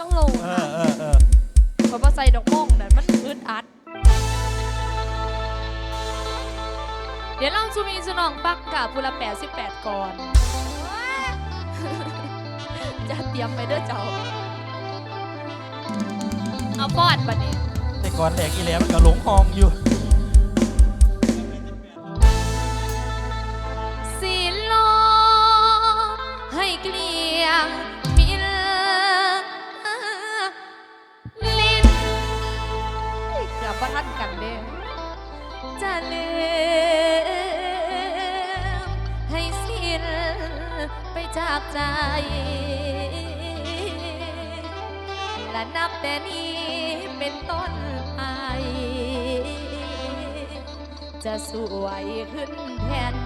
ต้องลงเออเออเพราะว่าใส่ดอกม่งนั่นมันพื้นอัด เดี๋ยวเราซูมีสนองปักกะพูละแปดสิบแปดก่อน จะเตรียมไปเด้อเจ้า เอาปอดบัดนี้แต่ก่อนแตกอีแล้วมันก็หลงหองอยู่สีลให้เกลียง เด้จะลืมให้สิ้นไปจากใจ และนับแต่นี้เป็นต้นไปจะสวยขึ้นแทน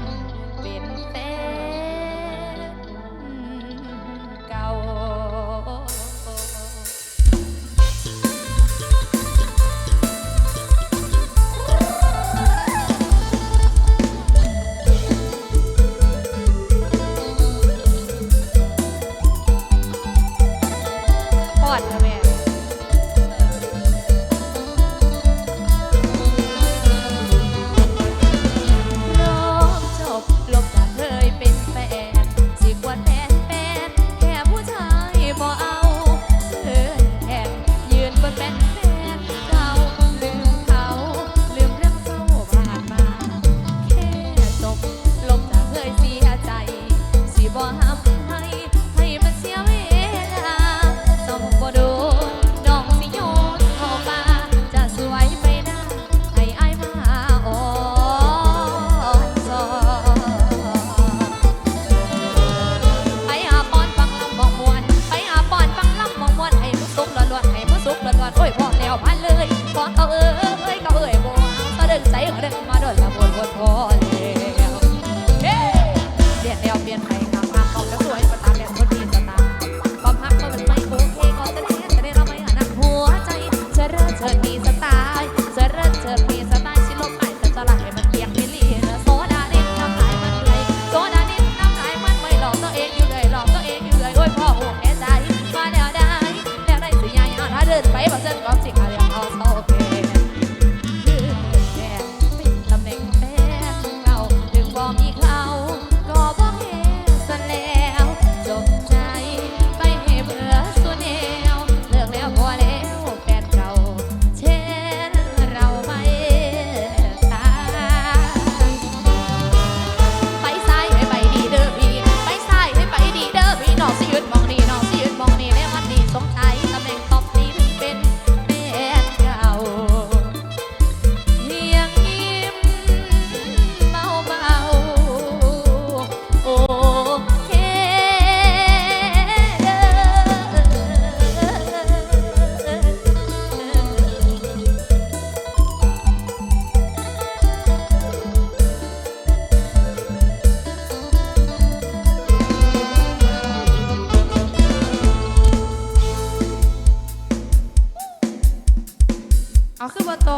เอาขึ้นบนโอ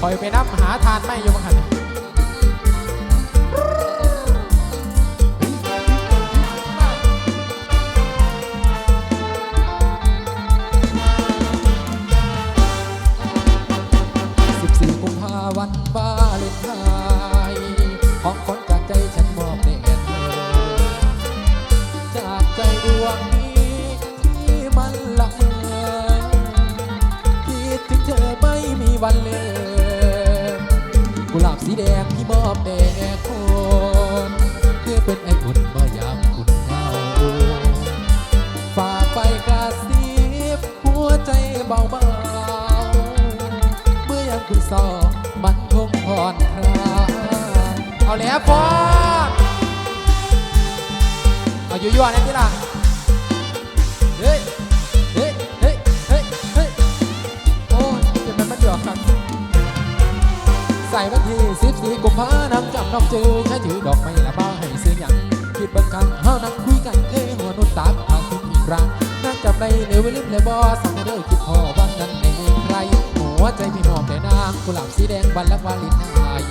คอยไปนับหาทานไม่ยมขัน ยั่วๆนะที่ละเฮ้ยเฮ้ยเฮ้ยเฮ้ยเฮ้โอ้เจ็บมันมัเดือดกันใส่บันทีสิบสี่กุมภาน้ำจับน้ำจืดใช้ถือดอกไม้ละบ้าให้เสียอย่งคิดบางครั้งเฮานั่งคุยกันเอ้หัวนุ่นตามอาคิดอีกรังนั่งจับในเลวลิบเลยบอสั่งเด้อคิดพอวันนั้นในใครหัวใจพี่หอมแต่นางกุหลาบสีแดงวันละวาลินไทย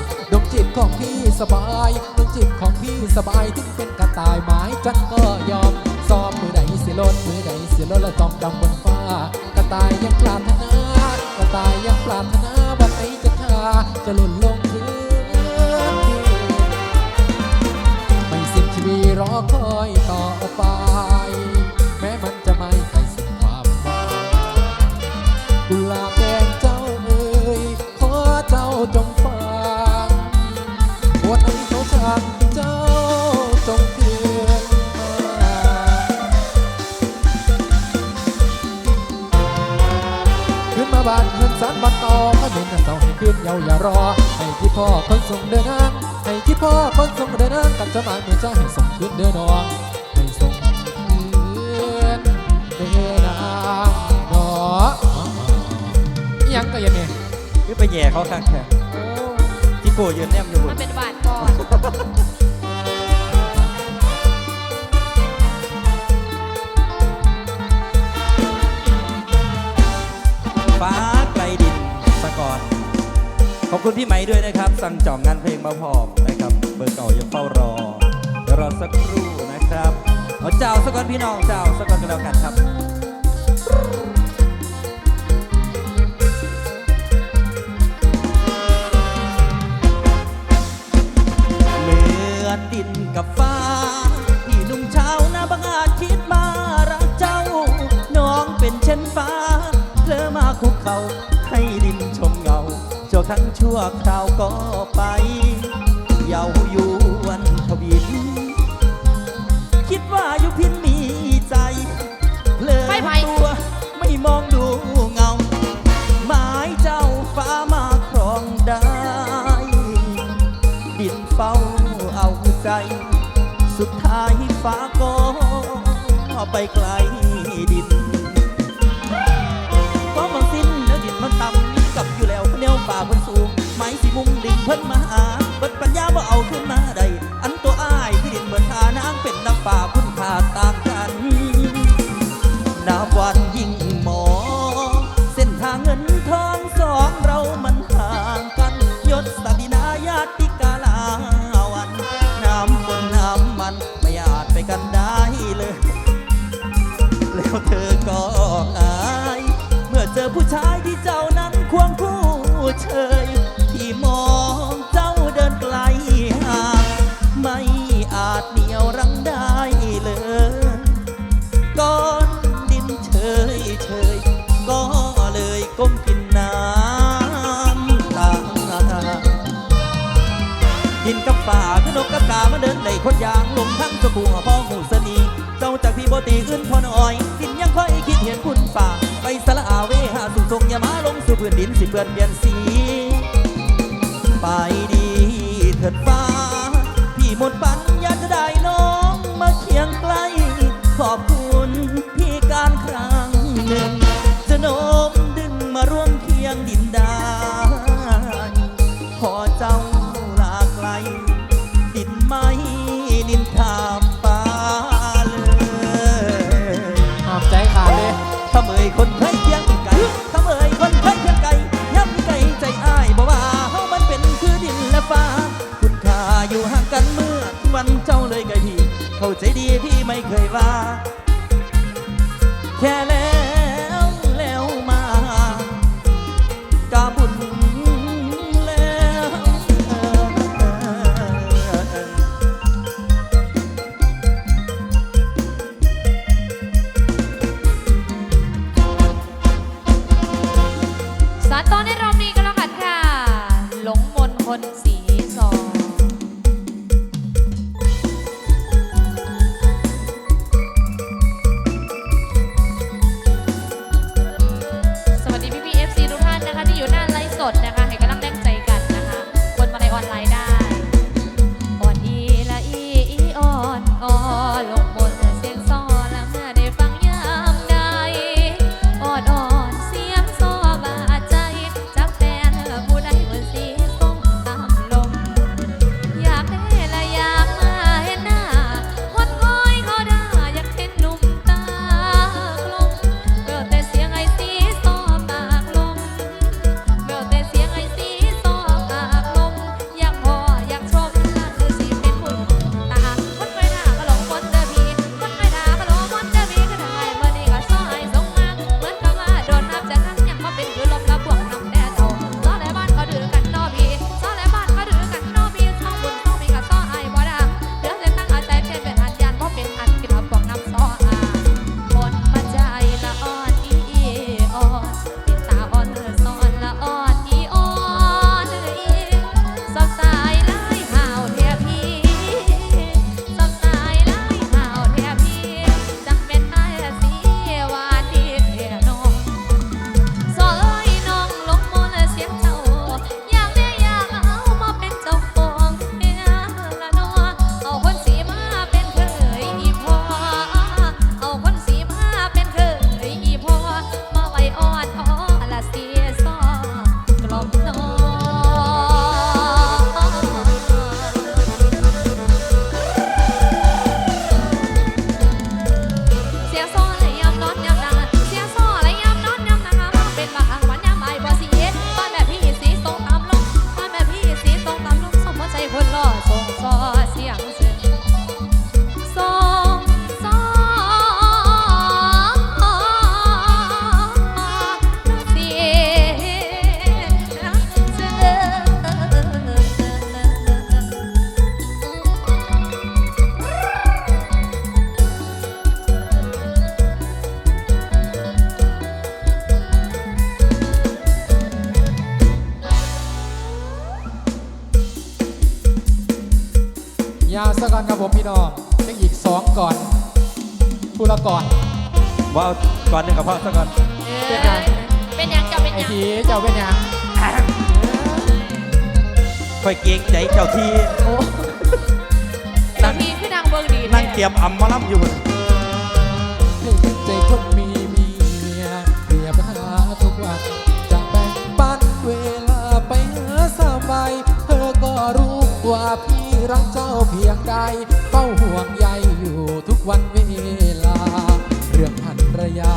ตของพี่สบายดวงจิตของพี่สบายถึงเป็นกระต่ายหมายจันก็ยอมซอมมือใดเสียลดนมือใดเสียลดและจอมดำบนฟ้า กระต่ายยังปรารถนากระต่ายยังปรารถนาวันไหนจะทาจะหล่นลงพื้นไม่สิ้นชีวิตรอคอยต่อ ย่เขาข้างแค่โอ้ที่โกยืนแนมอยู่บมันนเป็นบาทก่อนฟ้าไกลดินสะกอนขอบคุณพี่ไหมด้วยนะครับ สั่งจองงานเพลงมาพร้อมนะครับ เบอร์เก่ายังเฝ้ารอเดี๋ยวรอสักครู่นะครับเอาเจ้าสะกอนพี่น้องเจ้าสะกอนกันแล้วกันครับ กับฟ้าที่หนุ่มชาวนาบังอาจคิดมารักเจ้า น้องเป็นเช่นฟ้าเพลอมาคุกเขาให้ดินชมเงาเจ้าครั้งชั่วคราวก็ไปเยาอยู่ ไปไกล ชายที่เจ้านั้นควงคู่เชยที่มองเจ้าเดินไกลห่างไม่อาจเหนียวรั้งได้เลยก้อนดินเฉยเฉยก็เลยก้มกินน้ำตาดินกับป่าคือนกกับกามาเดินในคนยางลมทั้งสะบัวพ้อหูสนีเจ้าจากพี่โบตีขึ้นพอน้อยดินยังค่อยคิดเห็นคุณป่า ไปสละอาเวหาสุทรงอย่ามาลงสู่พื้นดินสิเปลี่ยนเปลี่ยนสี ไปดี แดนะคะ พี่น้องยังอีกสองก่อนผู้ละก่อนว่าเอาก่อนหนึ่งกับพ่อซะก่อนเป็นไงเป็นยังจะเป็นไอ้ยังทีเจ้าเป็นหยังค่อยเกรงใจเจ้าที่โอ้ตอนนี้คือนางเบิงดีนั่งเตรียมอำมาล่ำอยู่ ให้ใจคน รักเจ้าเพียงใดเฝ้าห่วงใยอยู่ทุกวันเวลา เรื่องภรรยา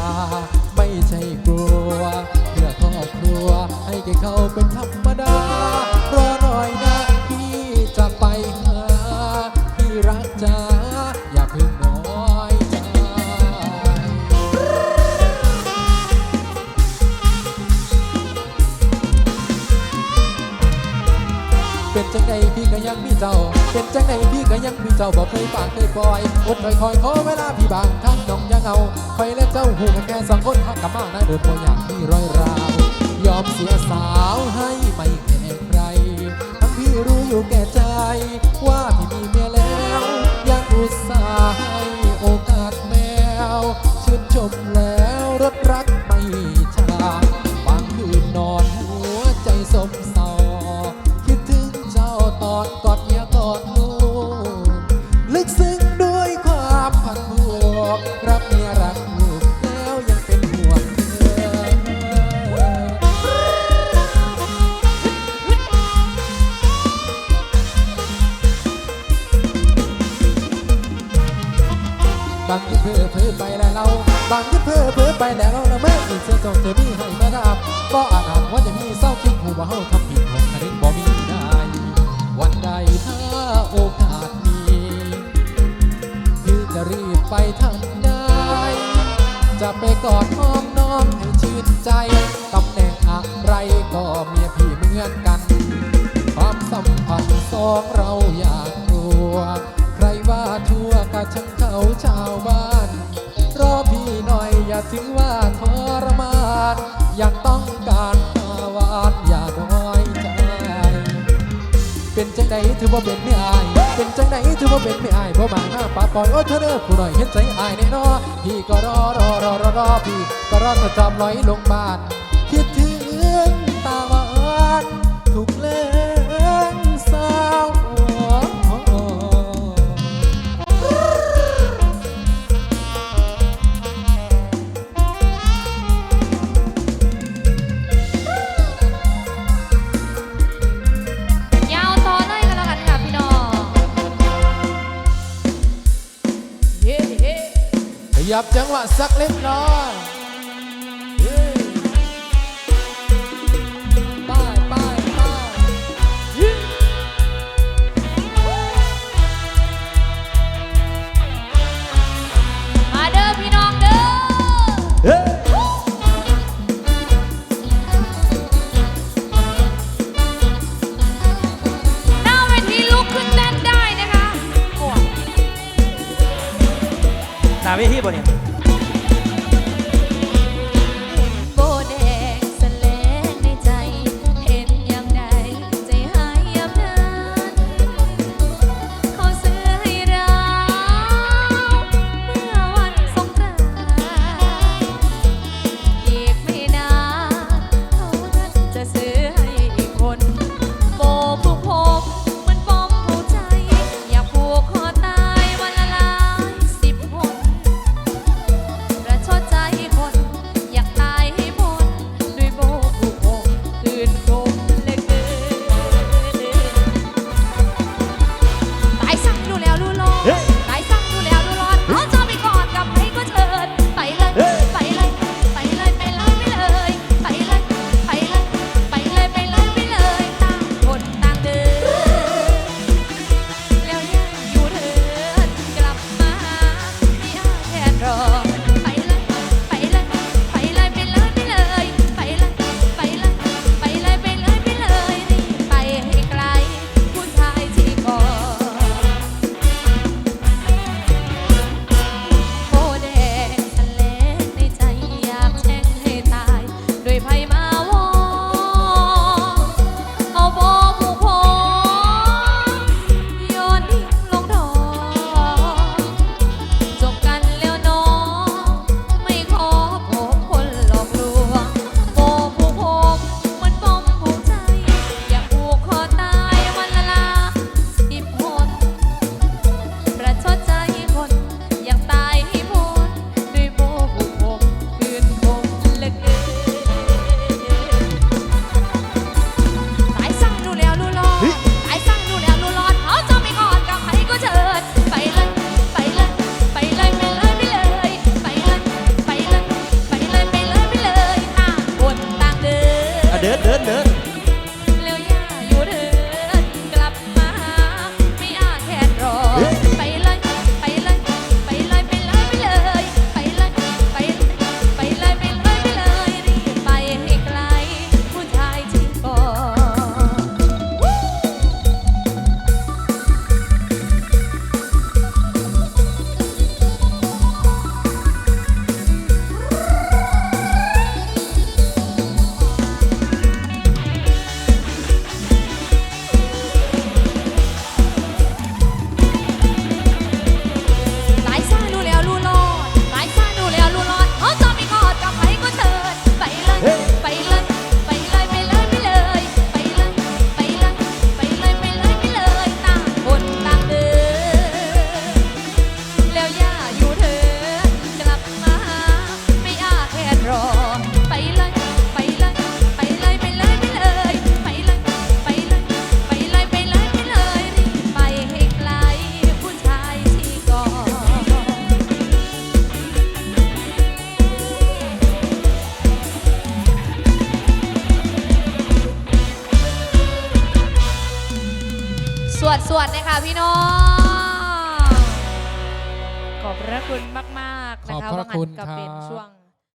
อยคอยคอยขอเวลาพี่บางท่านน้องยังเอาคอยและเจ้าหูกันแค่สองคนหักกันมากนะเดินพออยากมีรอยราว ยอมเสียสาวให้ไม่แค่ใคร ทั้งพี่รู้อยู่แก่ใจว่าพี่ บางทีเพ้อเพ้อไปแล้วเรา บางทีเพ้อเพ้อไปแล้วเราละเมื่ออีกเสียจงเธอมีให้มาดับก็อาจอ่านว่าจะมีเศร้าคิดหูว่าเฮาทำผิดหลงคดินบ่มีได้ วันใดถ้าโอกาสมีพี่จะรีบไปทำได้ จะไปกอดหอมน้องให้ชื่นใจตำแหน่งอะไรก็เมียพี่เหมือนกัน ความสัมพันธ์สองเราอยากรู้ ว่าทั่วกะช่างเขาชาวบ้าน รอพี่หน่อยอย่าถือว่าทรมานอยากต้องการภาวานอย่าน้อยใจ เป็นจังใดถือว่าเป็นไม่อาย เป็นจังใดถือว่าเป็นไม่อายเพราะบาหน้าปาปล่อยโอ้เธอเด้อผู้หน่อยเห็นใจอายแน่นอพี่ก็รอรอรอรอรอพี่ก็รอจะจำลอยลงบ้านคิดถึง ยับจังหวะสักเล็กน้อย หน้าเวทีบ่เนี่ย